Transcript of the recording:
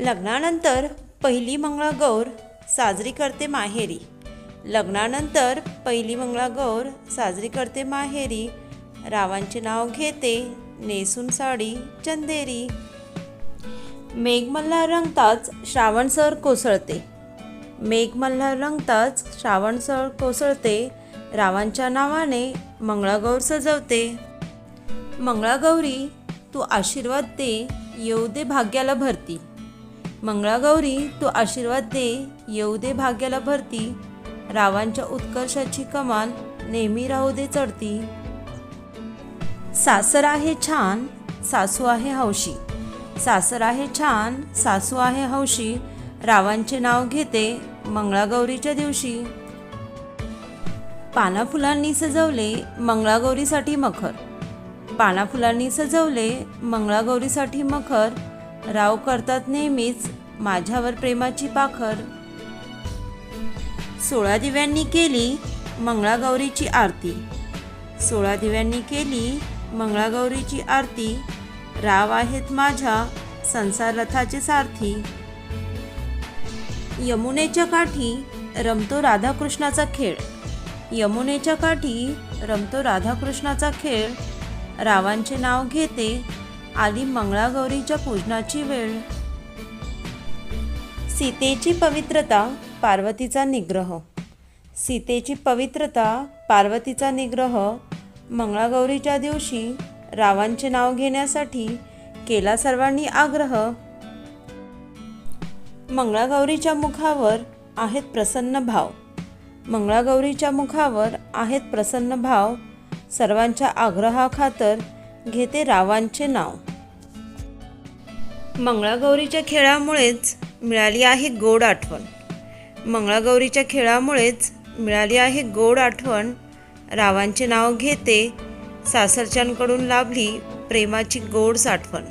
लग्नानंतर पहिली मंगळागौर साजरी करते माहेरी. लग्नानंतर पहिली मंगळागौर साजरी करते माहेरी. रावांचे नाव घेते नेसून साडी चंदेरी. मेघमल्हार रंगताच श्रावणसर कोसळते. मेघमल्हार रंगताच श्रावणसर कोसळते. रावांच्या नावाने मंगळागौर सजवते. मंगळागौरी तू आशीर्वाद दे येऊ दे भाग्याला भरती. मंगळागौरी तू आशीर्वाद दे येऊ दे भाग्याला भरती. रावांच्या उत्कर्षाची कमान नेहमी राहू दे चढती. सासर आहे छान सासू आहे हौशी. सासर आहे छान सासू आहे हौशी. रावांचे नाव घेते मंगळागौरीच्या दिवशी. पाना फुलांनी सजवले मंगळागौरीसाठी मखर. पाना फुलांनी सजवले मंगळागौरीसाठी मखर. राव करतात नेहमीच माझ्यावर प्रेमाची पाखर. सोळा दिव्यांनी केली मंगळागौरीची आरती. सोळा दिव्यांनी केली मंगळागौरीची आरती. राव आहेत माझ्या संसार रथाचे सारथी. यमुनेच्या काठी रमतो राधाकृष्णाचा खेळ. यमुनेच्या काठी रमतो राधाकृष्णाचा खेळ. रावांचे नाव घेते आली मंगळागौरीच्या पूजनाची वेळ. सीतेची पवित्रता पार्वतीचा निग्रह. सीतेची पवित्रता पार्वतीचा निग्रह मंगळागौरीच्या दिवशी रावांचे नाव घेण्यासाठी केला सर्वांनी आग्रह. मंगळागौरीच्या मुखावर आहेत प्रसन्न भाव. मंगळागौरीच्या मुखावर आहेत प्रसन्न भाव. सर्वांच्या आग्रहाखातर घेते रावांचे नाव. मंगळागौरीच्या खेळामुळेच मिळाली आहे गोड आठवण. मंगळागौरीच्या खेळामुळेच मिळाली आहे गोड आठवण. रावांचे नाव घेते सासरच्यांकडून लाभली प्रेमाची गोड साठवण.